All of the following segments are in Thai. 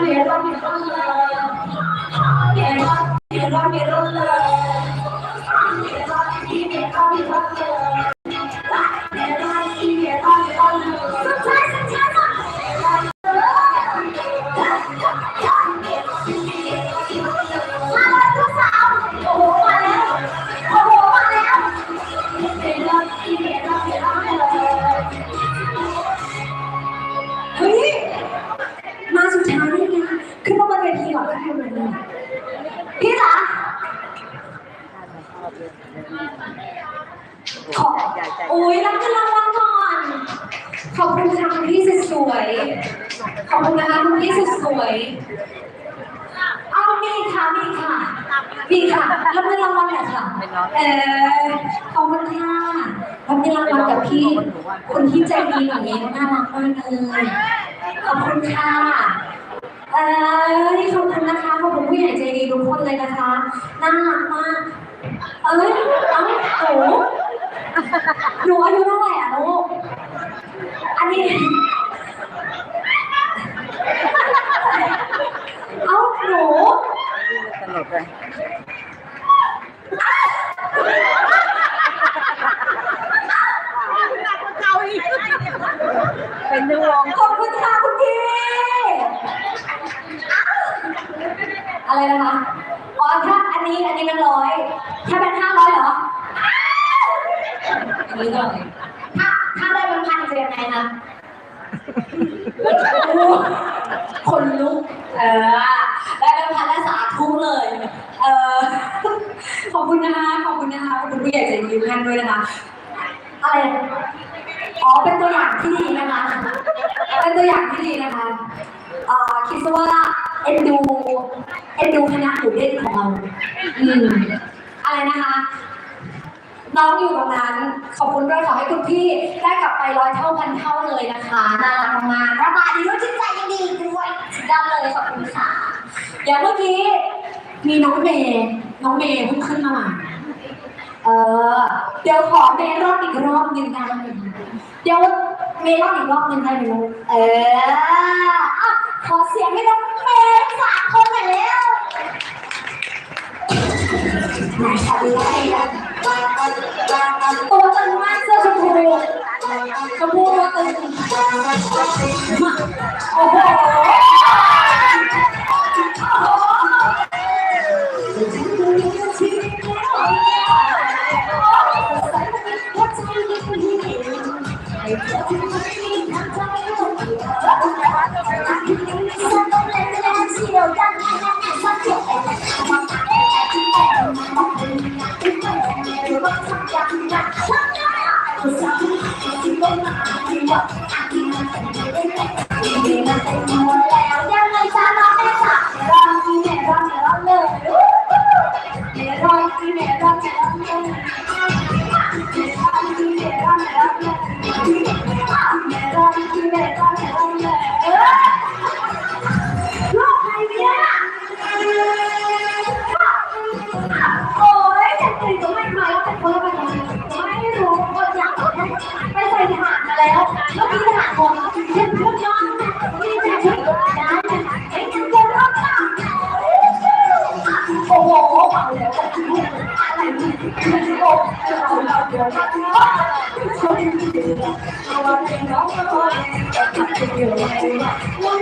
เมลอนเมลอน อบคุณค่ะคุณพี่สวยๆขอบคุณนะคะคุณพี่สวยๆเอามีค่ะ มีค่ะ มีค่ะรับเงินรางวัลหน่อยค่ะ เออขอบคุณค่ะรับเงินรางวัลกับพี่คุณพี่ใจดีแบบนี้น่ารักมากเลยขอบคุณค่ะเออนี่ขอบคุณนะคะขอบคุณผู้ใหญ่ใจดีทุกคนเลยนะคะน่ารักมาก เอ้ยเอ้าโอ้หนูอายุเท่าไหร่อะลูก อันนี้ เอาหนู ตลกเลย เป็นดวง ขอบคุณค่ะคุณพี่อะไรนะคะ อ๋อถ้าอันนี้อันนี้เป็นร้อย ถ้าเป็นห้าร้อยเหรออันนี้เลยถ้าถ้าได้เป็นพันจะยังไงคะคนลุก เออ ได้เป็นพันและสาธุเลย เออ ขอบคุณนะคะ ขอบคุณนะคะ ขอบคุณผู้ใหญ่ใจดีทุกท่านด้วยนะคะ อะไร อ๋อ เป็นตัวอย่างที่ดีนะคะ เป็นตัวอย่างที่ดีนะคะเอ่อคิดซะว่าเอ็นดู เอ็นดูคณะหมูเด้งของเรา อืม อะไร นะคะ น้องอยู่ตรงนั้น ขอบคุณด้วยขอให้คุณพี่ได้กลับไปร้อยเท่าพันเท่าเลยนะคะน่ารักมากระบาดดีด้วยจิตใจยังดีด้วยสุดยอดเลยขอบคุณค่ะเดี๋ยวเมื่อกี้มีน้องเมย์น้องเมย์เพิ่งขึ้นมาเออเดี๋ยวขอเมลอนอีกรอบหนึ่งได้ไหมเดี๋ยวเมลอนอีกรอบหนึ่งได้ไหมลูกเอออะขอเสียงให้น้องเมย์สามคนหน่อยแล้ว ไหนขอดูให้นะตัวตึงมากเสื้อชมพูชมพูตัวตึงโอ้โห เราเป็นน้องก็วันนี้จะไป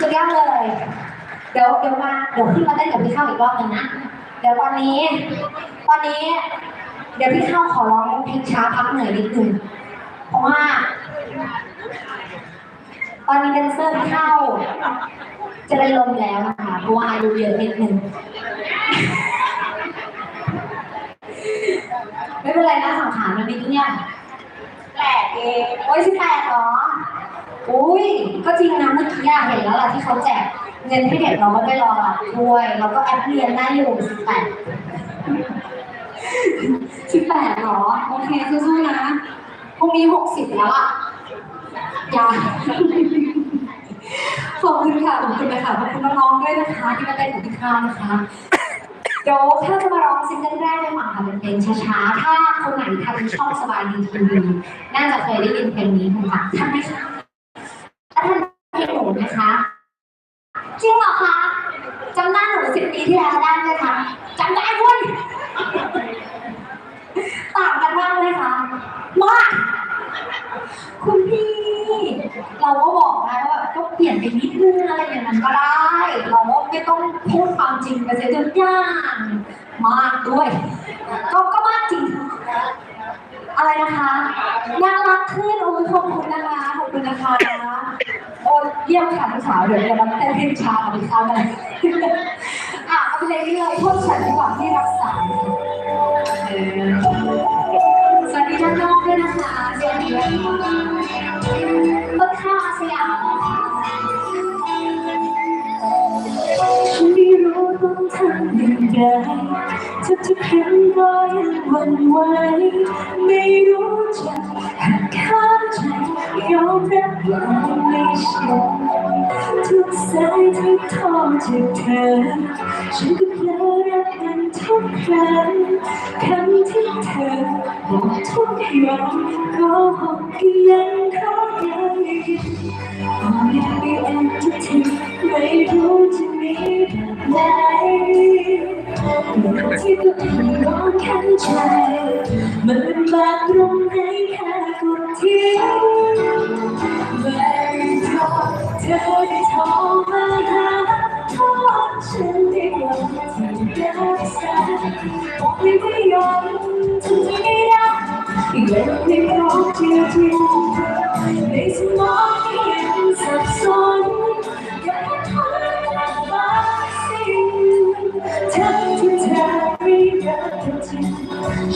สุดยอดเลย เดี๋ยวเดี๋ยวมาเดี๋ยวขึ้นมาเต้นกับพี่เข้าอีกรอบหนึงนะ เดี๋ยวตอนนี้ ตอนนี้ เดี๋ยวพี่เข้าขอร้องเพลงช้าพักเหนื่อยนิดนึงเพราะว่า ตอนนี้แดนเซอร์พี่ข้า จะได้ลมแล้วนะคะเพราะว่าอายุเยอะนิดนึงไม่เป็นไรนะสังขารมันมีทุกอย่างแปลกเองโอ้ยสิบแปดเหรอ อุ้ยก็จริงนะเมื่อกี้เห็นแล้วล่ะที่เขาแจกเงินให้เด็กเราก็ไปรอรับด้วยแล้วก็แอปเรียนได้อยู่สิบแปดสิบแปดเหรอโอเคสู้ๆนะพรุ่งนี้หกสิบแล้วอะอย่าขอบคุณค่ะขอบคุณนะคะขอบคุณน้องๆด้วยนะคะที่มาเต้นกับพี่ข้าวนะคะเดี๋ยวถ้าจะมาร้องซิงเกิลแรกให้ฟังค่ะเป็นเพลงช้าๆ ถ้าคนไหนทันชองสบายดีทีวีน่าจะเคยได้ยินเพลงนี้ค่ะท่านไหมคะท่านเพลงหนูไหมคะ จริงเหรอคะจำหน้าหนูสิบปีที่แล้วได้ไหมคะจำได้เว้ยต่างกันมากเลยค่ะมาก คุณพี่ เราก็บอกได้ว่าก็เปลี่ยนไปนิดนึงอะไรอย่างนั้นก็ได้ เราก็ไม่ต้องพูดความจริงไปเสียทุกอย่างมากด้วย ก็ก็มากจริง อะไรนะคะน่ารักขึ้นโอ้ยขอบคุณนะคะขอบคุณนะคะโอ้ยเยี่ยมค่ะพี่สาวเดี๋ยวเดี๋ยวเราเต้นเพลงชากับพี่สาวกันอะเอาเพลงนี้เลยพวกฉันดีกว่าที่รักษาสวัสดีท่านนอกด้วยนะคะสวัสดีค่ะ ต้นข้าสยามไม่รู้ต้องทำอย่างไรทุกทุกๆครั้งก็ยังหวั่นไหวไม่รู้จะหักข้ามใจยอมรับว่าไม่ใช่ทุกสายที่ทอจากเธอ ฉันก็เพลอรักมันทุกครั้งคำที่เธอบอกทุกอย่างก็หกยัง ทุกทีไม่รู้จะมีแบบไหนเมื่อที่ตัวเองร้องขันใจมันบากตรงไหนแค่กดทิ้งไม่ทอเธอได้โทรมาหาโทษฉันได้ยังที่รักษาบอกไม่ไม่ยอมฉันจะไม่รักอีกแล้วไม่พร้ที่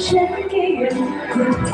ฉันก็ยั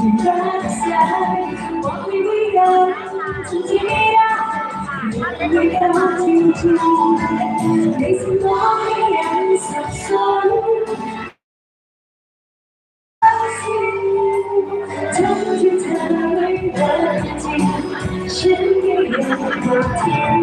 ที่รักษาบอกไม่ไม่ยอมฉันที่ไม่รักไม่รักจริงๆในสมองยังสับสนทั้งที่เธอไม่รักจริงฉันก็ยังกดทิ้ง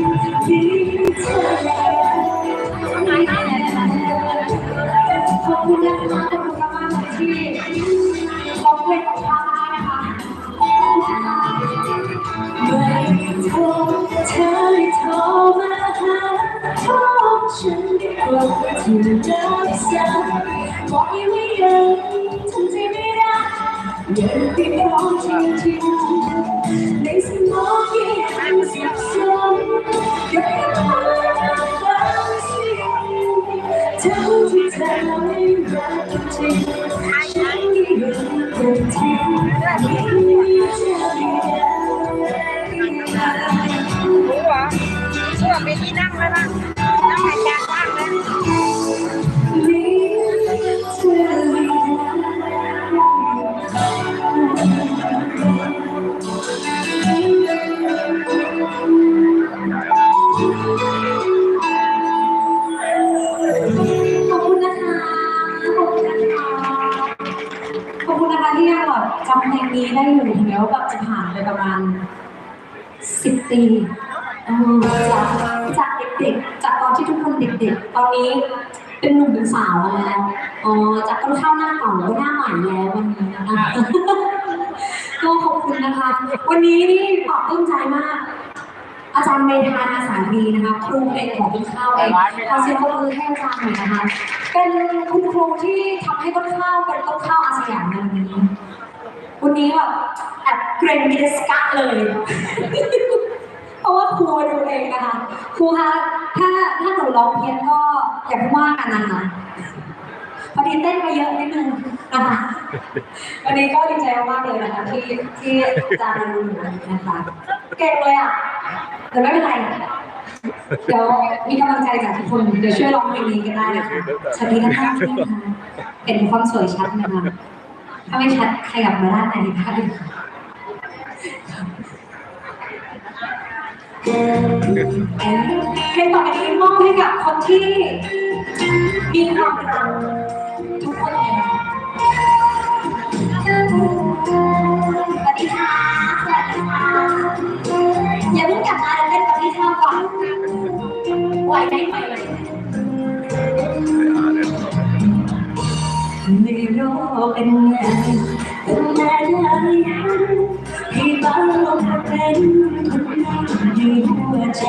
าวแล้วอ๋อจากต้นข้าวหน้าเก่าก็หน้าใหม่แล้ววันนี้นะคะก็ขอบคุณนะคะ วันนี้นี่ปลอบปลื้มใจมาก อาจารย์เมธานาสารีนะคะครูเพลงของต้นข้าวเองขอเสียงปรบมือให้อาจารย์หน่อยนะคะ เป็นคุณครูที่ทำให้ต้นข้าวเป็นต้นข้าวอาสยามในวันนี้ วันนี้แบบแอบเกรงมิเดสกะเลย เพราะว่าครูดูเองนะคะครูคะถ้าถ้าหนูร้องเพี้ยนก็อย่าเพิ่งว่ากันนะคะพอดีเต้นมาเยอะนิดนึงนะคะวันนี้ก็ดีใจมากเลยนะคะที่ที่อาจารย์มาดูหนูนะคะ เก่งเลยอะแต่ไม่เป็นไรเดี๋ยวมีกำลังใจจากทุกคนเดี๋ยวช่วยร้องเพลงนี้กันได้นะคะสวัสดีนะคะที่นี่นะคะเห็นความสวยชัดนะคะถ้าไม่ชัดขยับมาด้านในได้ค่ะ เพลงต่อไปนี้มอบให้กับคนที่มีความรักทุกคนเลยสวัสดีค่ะสวัสดีค่ะอย่าเพิ่งกลับมาเล่นกับพี่เท่าก่อนไหวไหมไหวไหมไม่รู้เป็นไงเป็นแม่เลยให้บ้านลงเป็นคนนั้น อยู่หัวใจ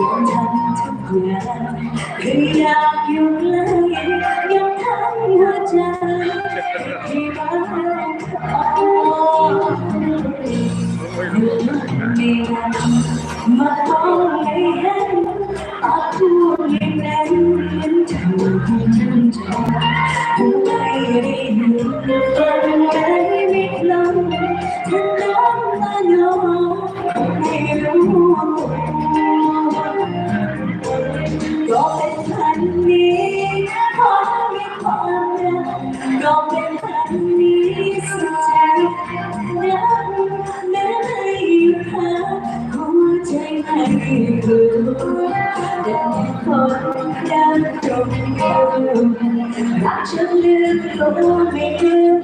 ยังทำทุกอย่างคืออยากอยู่ใกล้ยังทำหัวใจให้บ้านลงขอมีวันมาต้องให้เห็นปากพูดอย่างนั้นมันถูกทั้งใจ ใจไม่รู้แต่คนดังต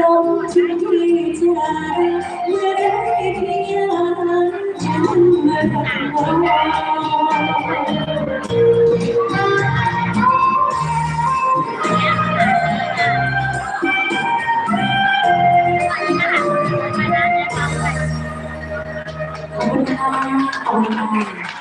ลมที่ที่ใจไม่ได้เพียังฉันเมื่อวันอ่อนอ่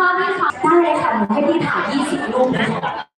ข้อนี้ค่ะได้เลยค่ะหนูให้พี่ถ่าย20รูปนะคะ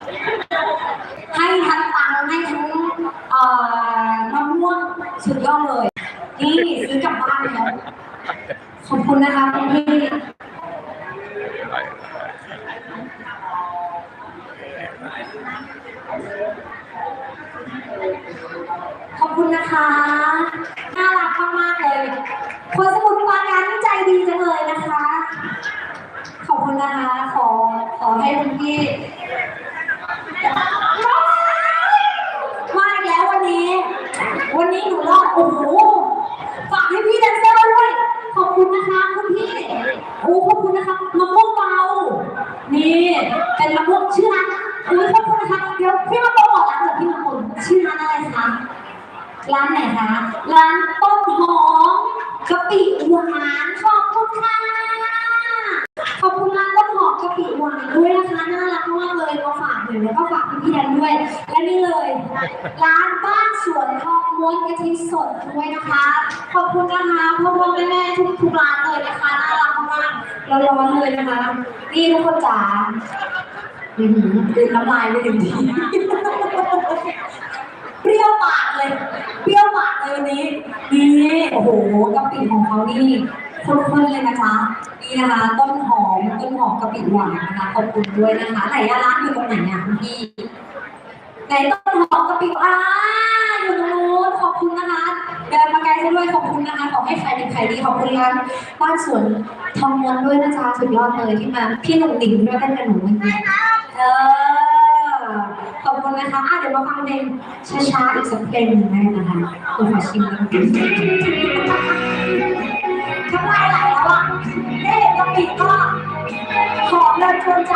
ร้านไหนคะ ร้านต้นหอมกะปิหวานขอบคุณค่ะ ขอบคุณร้านต้นหอมกะปิหวานด้วยนะคะน่ารักมากเลยมาฝากหนูแล้วก็ฝากพี่ๆแดนด้วย และนี่เลย ร้านบ้านสวนทองม้วนกะทิสดด้วยนะคะ ขอบคุณนะคะพ่อพ่อแม่แม่ทุกทุกๆร้านเลยนะคะน่ารักมากๆร้อนๆเลยนะคะนี่ทุกคนจ๋าอือหือดื่มน้ำลายไปหนึ่งที เปรี้ยวปากเลย เปรี้ยวปากเลยวันนี้ นี่โอ้โหกะปิของเขานี่ข้นๆเลยนะคะ นี่นะคะ ต้นหอม ต้นหอมกะปิหวานนะคะ ขอบคุณด้วยนะคะ ไหนอะร้านอยู่ตรงไหนอะพี่ไหนต้นหอมกะปิอ่าอยู่ตรงนู้นขอบคุณนะคะเดินมาไกลซะด้วยขอบคุณนะคะขอให้ใครเป็นใครดีขอบคุณร้านบ้านสวนทองมวนด้วยนะจ๊ะสุดยอดเลยที่มาพี่หนุ่มดิ่งด้วยกันกับหนูวันนี้เออ นะคะอะเดี๋ยวมาฟังเพลงช้าๆอีกสักเพลงหนึ่งได้นะคะคุณขอชิมแล้วกันทำลายไหลแล้วอะเอ๊ะกะปิก็หอมเลยชวนใจ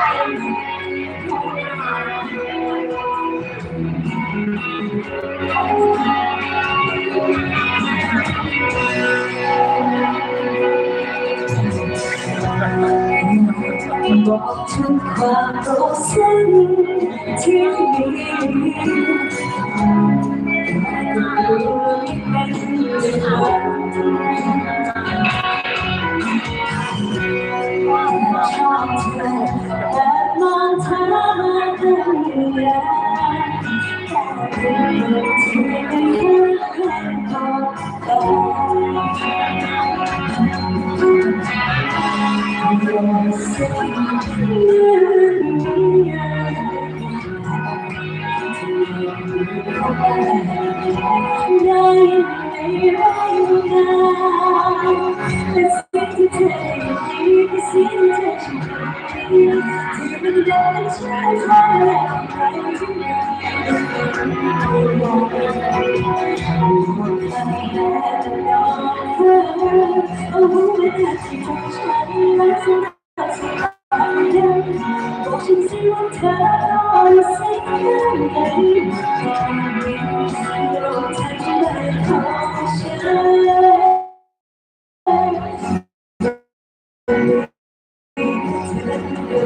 ขอบคุณนะคะบอกทุกความรู้สึก ที่มีชอบเธอแอบมองเธอมาเป็นเดือน บ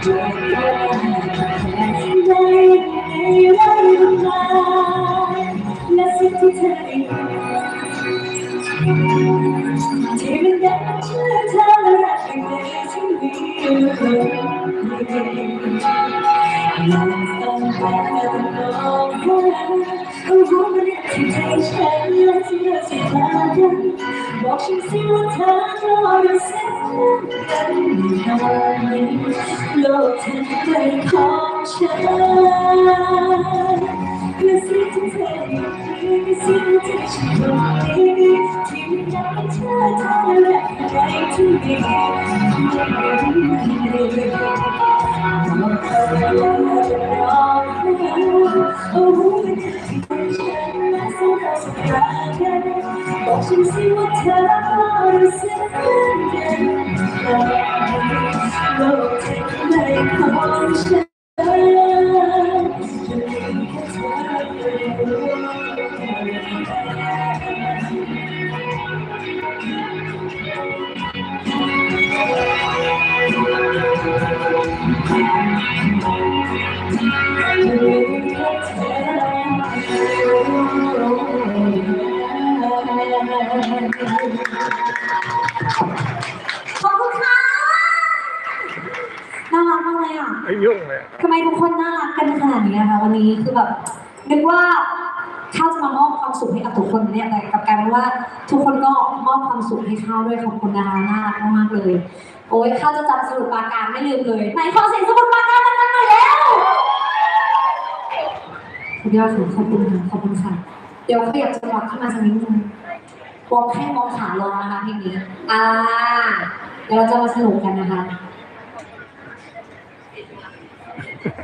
และสิ่ งที่เธอได้ที่มันยังเชื่อเธอและรักในที่มีลองฟังแต่ลองฟังรู้มันที่ใจฉันและที่เธอสิพากันบอกฉันสิว่าเธอรออยู่เส้นกันเท่านี้โลกทั้งใบของฉันและสิ่งที่เธอได้คือสิ่งที่ฉันรู้ดีที่ไม่อยากให้เธอทำอะไรที่ดีโอ้โหเป็นที่ฉันและสิ่งที่สุดท้าฉันสิว่าเธอรู้สึกเหน and I was you see what time is ending. Love, take my caution. ไอ้ยุ่งเลยทำไมทุกคนน่ารักกันขนาดนี้นะคะวันนี้คือแบบนึกว่าข้าวจะมามอบความสุขให้กับทุกคนเนี่ยแต่กลับกลายเป็นว่า ทุกคนก็มอบความสุขให้ข้าวด้วยขอบคุณนะคะน่ารักมากๆเลย โอ้ยข้าวจะจำสมุดปราการไม่ลืมเลยไหนขอเสียงสมุดปราการนั้นหน่อยแล้วสุดยอดค่ะขอบคุณค่ะขอบคุณค่ะเดี๋ยวขยับจังหวะขึ้นมาสักนิดนึงวอมให้มองขาลงนะคะเพลงนี้อ่าเดี๋ยวเราจะมาสนุกกันนะคะ